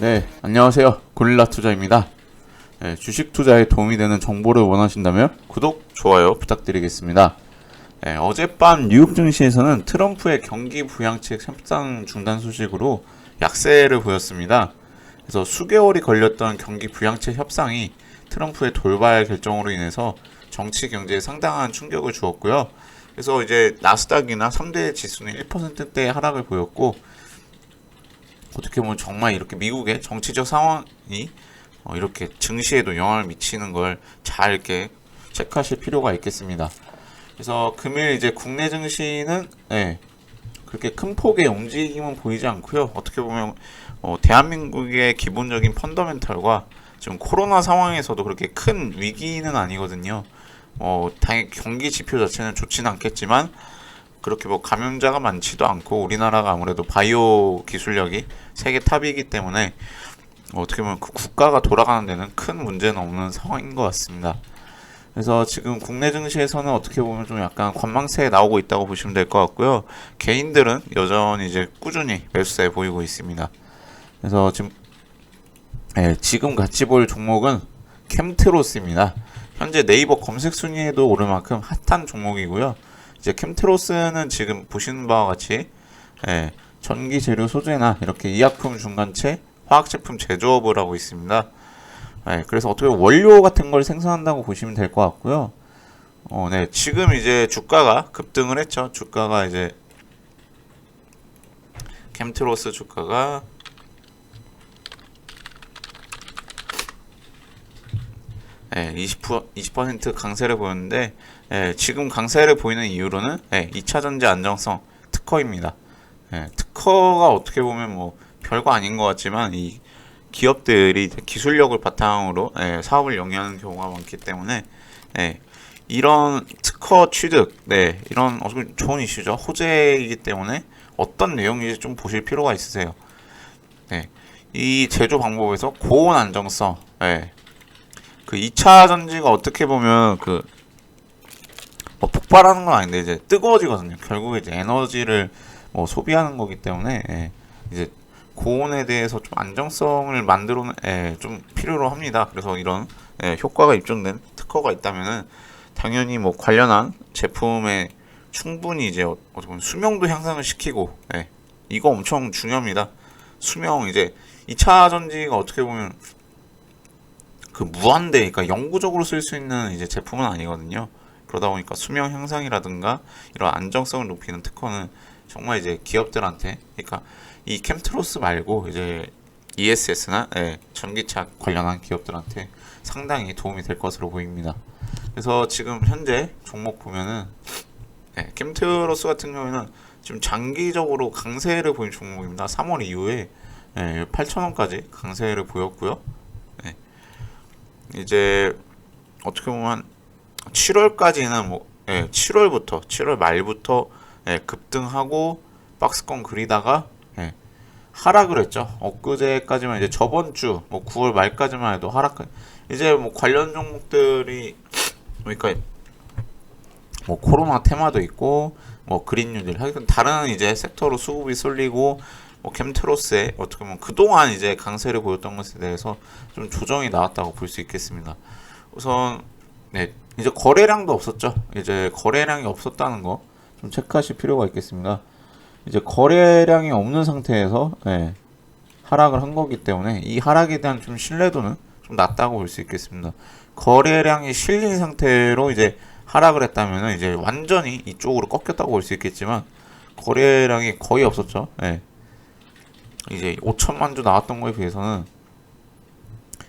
네, 안녕하세요. 고릴라 투자입니다. 네, 주식 투자에 도움이 되는 정보를 원하신다면 구독, 좋아요 부탁드리겠습니다. 네, 어젯밤 뉴욕 증시에서는 트럼프의 경기 부양책 협상 중단 소식으로 약세를 보였습니다. 그래서 수개월이 걸렸던 경기 부양책 협상이 트럼프의 돌발 결정으로 인해서 정치 경제에 상당한 충격을 주었고요. 그래서 이제 나스닥이나 3대 지수는 1%대 하락을 보였고 어떻게 보면 정말 이렇게 미국의 정치적 상황이 어, 이렇게 증시에도 영향을 미치는 걸 잘 이렇게 체크하실 필요가 있겠습니다. 그래서 금일 이제 국내 증시는 네, 그렇게 큰 폭의 움직임은 보이지 않고요. 어떻게 보면 어, 대한민국의 기본적인 펀더멘탈과 지금 코로나 상황에서도 그렇게 큰 위기는 아니거든요. 어, 당연히 경기 지표 자체는 좋지는 않겠지만 그렇게 뭐 감염자가 많지도 않고 우리나라가 아무래도 바이오 기술력이 세계 탑이기 때문에 어떻게 보면 그 국가가 돌아가는 데는 큰 문제는 없는 상황인 것 같습니다. 그래서 지금 국내 증시에서는 어떻게 보면 좀 약간 관망세에 나오고 있다고 보시면 될 것 같고요. 개인들은 여전히 이제 꾸준히 매수세 보이고 있습니다. 그래서 지금 예, 지금 같이 볼 종목은 캠트로스입니다. 현재 네이버 검색 순위에도 오를 만큼 핫한 종목이고요. 이제 캠트로스는 지금 보시는 바와 같이 예, 전기 재료 소재나 이렇게 의약품 중간체, 화학 제품 제조업을 하고 있습니다. 예, 그래서 어떻게 원료 같은 걸 생산한다고 보시면 될 것 같고요. 어, 네, 지금 이제 주가가 급등을 했죠. 주가가 이제 캠트로스 주가가 예, 20%, 20% 강세를 보였는데 예, 지금 강세를 보이는 이유로는 예, 2차 전지 안정성 특허입니다. 예, 특허가 어떻게 보면 뭐 별거 아닌 것 같지만 이 기업들이 기술력을 바탕으로 예, 사업을 영위하는 경우가 많기 때문에 예, 이런 특허 취득, 네, 이런 좋은 이슈죠. 호재이기 때문에 어떤 내용인지 좀 보실 필요가 있으세요. 네, 이 제조 방법에서 고온 안정성, 예, 그 2차 전지가 어떻게 보면 그 뭐 폭발하는 건 아닌데 이제 뜨거워지거든요. 결국에 이제 에너지를 뭐 소비하는 거기 때문에 예, 이제 고온에 대해서 좀 안정성을 만들어는 예, 좀 필요로 합니다. 그래서 이런 예, 효과가 입증된 특허가 있다면은 당연히 뭐 관련한 제품에 충분히 이제 어- 어떻게 보면 수명도 향상을 시키고 예, 이거 엄청 중요합니다. 수명 이제 2차 전지가 어떻게 보면 그 무한대, 그러니까 영구적으로 쓸 수 있는 이제 제품은 아니거든요. 그러다 보니까 수명 향상이라든가 이런 안정성을 높이는 특허는 정말 이제 기업들한테, 그러니까 이 캠트로스 말고 이제 ESS나 예, 전기차 관련한 기업들한테 상당히 도움이 될 것으로 보입니다. 그래서 지금 현재 종목 보면은 예, 캠트로스 같은 경우에는 지금 장기적으로 강세를 보인 종목입니다. 3월 이후에 예, 8,000원까지 강세를 보였고요. 이제 어떻게 보면 7월까지는 뭐 예, 7월부터 7월 말부터 예, 급등하고 박스권 그리다가 예, 하락을 했죠. 엊그제까지만 이제 저번 주 뭐 9월 말까지만 해도 하락. 이제 뭐 관련 종목들이 그러니까 뭐 코로나 테마도 있고 뭐 그린 뉴딜 하여튼 다른 이제 섹터로 수급이 쏠리고 뭐 캠트로스에 어떻게 보면 그동안 이제 강세를 보였던 것에 대해서 좀 조정이 나왔다고 볼 수 있겠습니다. 우선 네 이제 거래량도 없었죠. 이제 거래량이 없었다는 거 좀 체크하실 필요가 있겠습니다. 이제 거래량이 없는 상태에서 네, 하락을 한 거기 때문에 이 하락에 대한 좀 신뢰도는 좀 낮다고 볼 수 있겠습니다. 거래량이 실린 상태로 이제 하락을 했다면 이제 완전히 이쪽으로 꺾였다고 볼 수 있겠지만 거래량이 거의 없었죠. 예. 이제 5천만 주 나왔던 거에 비해서는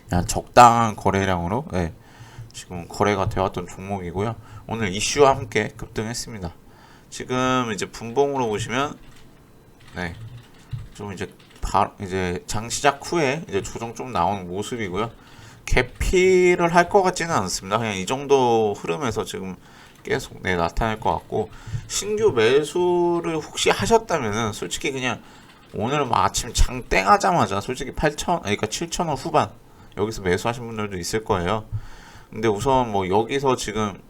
그냥 적당한 거래량으로 예, 지금 거래가 되었던 종목이고요. 오늘 이슈와 함께 급등했습니다. 지금 이제 분봉으로 보시면 네, 좀 이제 바, 이제 장 시작 후에 이제 조정 좀 나오는 모습이고요. 개피를 할 것 같지는 않습니다. 그냥 이 정도 흐름에서 지금 계속 네, 나타날 것 같고 신규 매수를 혹시 하셨다면은 솔직히 그냥 오늘 뭐 아침 장 땡하자마자 솔직히 8천 그러니까 7천 원 후반 여기서 매수하신 분들도 있을 거예요. 근데 우선 뭐 여기서 지금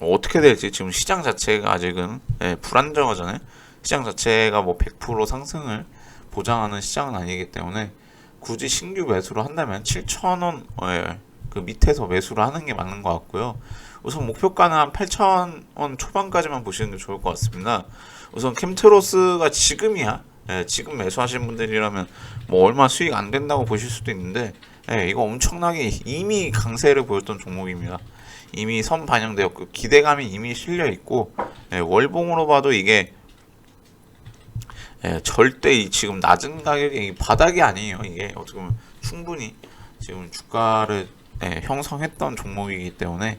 어떻게 될지 지금 시장 자체가 아직은 예, 불안정하잖아요. 시장 자체가 뭐 100% 상승을 보장하는 시장은 아니기 때문에 굳이 신규 매수를 한다면 7,000원 예, 그 밑에서 매수를 하는 게 맞는 것 같고요. 우선 목표가는 한 8,000원 초반까지만 보시는 게 좋을 것 같습니다. 우선 캠트로스가 지금이야. 예, 지금 매수하시는 분들이라면 뭐 얼마 수익 안 된다고 보실 수도 있는데 예, 이거 엄청나게 이미 강세를 보였던 종목입니다. 이미 선 반영되었고 기대감이 이미 실려 있고 예, 월봉으로 봐도 이게 예, 절대 이 지금 낮은 가격이 이 바닥이 아니에요. 이게 어떻게 보면 충분히 지금 주가를 예, 형성했던 종목이기 때문에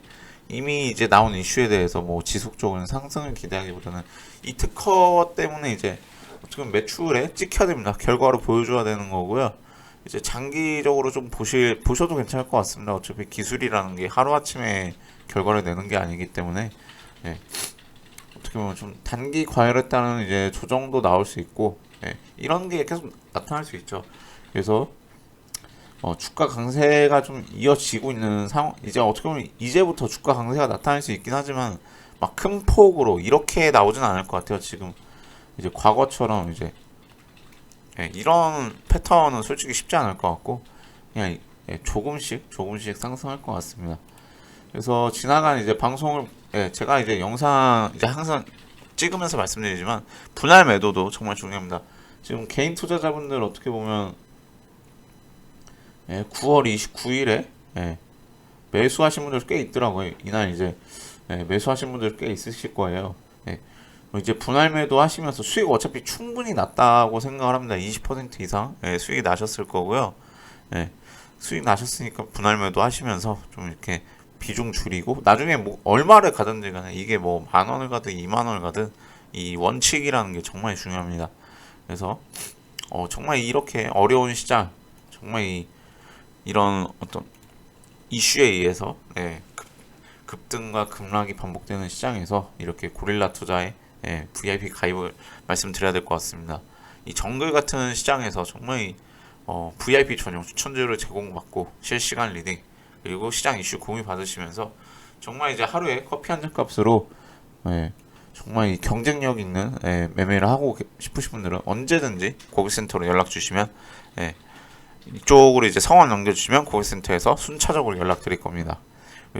이미 이제 나온 이슈에 대해서 뭐 지속적인 상승을 기대하기보다는 이 특허 때문에 이제 어떻게 보면 매출에 찍혀야 됩니다. 결과로 보여줘야 되는 거고요. 이제 장기적으로 좀 보실 보셔도 괜찮을 것 같습니다. 어차피 기술이라는 게 하루 아침에 결과를 내는 게 아니기 때문에 예. 어떻게 보면 좀 단기 과열에 따른 이제 조정도 나올 수 있고 예. 이런 게 계속 나타날 수 있죠. 그래서 어, 주가 강세가 좀 이어지고 있는 상황 이제 어떻게 보면 이제부터 주가 강세가 나타날 수 있긴 하지만 막 큰 폭으로 이렇게 나오진 않을 것 같아요. 지금 이제 과거처럼 이제 예, 이런 패턴은 솔직히 쉽지 않을 것 같고 그냥 예, 조금씩 조금씩 상승할 것 같습니다. 그래서 지나간 이제 방송을 예, 제가 이제 영상 이제 항상 찍으면서 말씀드리지만 분할 매도도 정말 중요합니다. 지금 개인 투자자분들 어떻게 보면 예, 9월 29일에 예, 매수하신 분들 꽤 있더라고요. 이날 이제 예, 매수하신 분들 꽤 있으실 거예요. 예, 뭐 이제 분할 매도 하시면서 수익 어차피 충분히 났다고 생각을 합니다. 20% 이상 예, 수익이 나셨을 거고요. 예, 수익 나셨으니까 분할 매도 하시면서 좀 이렇게 비중 줄이고 나중에 뭐 얼마를 가든지 간에 이게 뭐 만 원을 가든 2만 원을 가든 이 원칙이라는 게 정말 중요합니다. 그래서 어, 정말 이렇게 어려운 시장 정말 이 이런 어떤 이슈에 의해서 예, 급, 급등과 급락이 반복되는 시장에서 이렇게 고릴라 투자의 예, VIP 가입을 말씀드려야 될 것 같습니다. 이 정글 같은 시장에서 정말 이, 어, VIP 전용 추천주를 제공받고 실시간 리딩 그리고 시장 이슈 공유 받으시면서 정말 이제 하루에 커피 한 잔 값으로 예, 정말 이 경쟁력 있는 예, 매매를 하고 계- 싶으신 분들은 언제든지 고객센터로 연락 주시면 예, 이쪽으로 이제 성원 남겨주시면 고객센터에서 순차적으로 연락드릴 겁니다.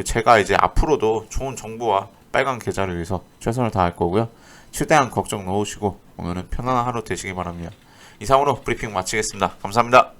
제가 이제 앞으로도 좋은 정보와 빨간 계좌를 위해서 최선을 다할 거고요. 최대한 걱정 놓으시고 오늘은 편안한 하루 되시기 바랍니다. 이상으로 브리핑 마치겠습니다. 감사합니다.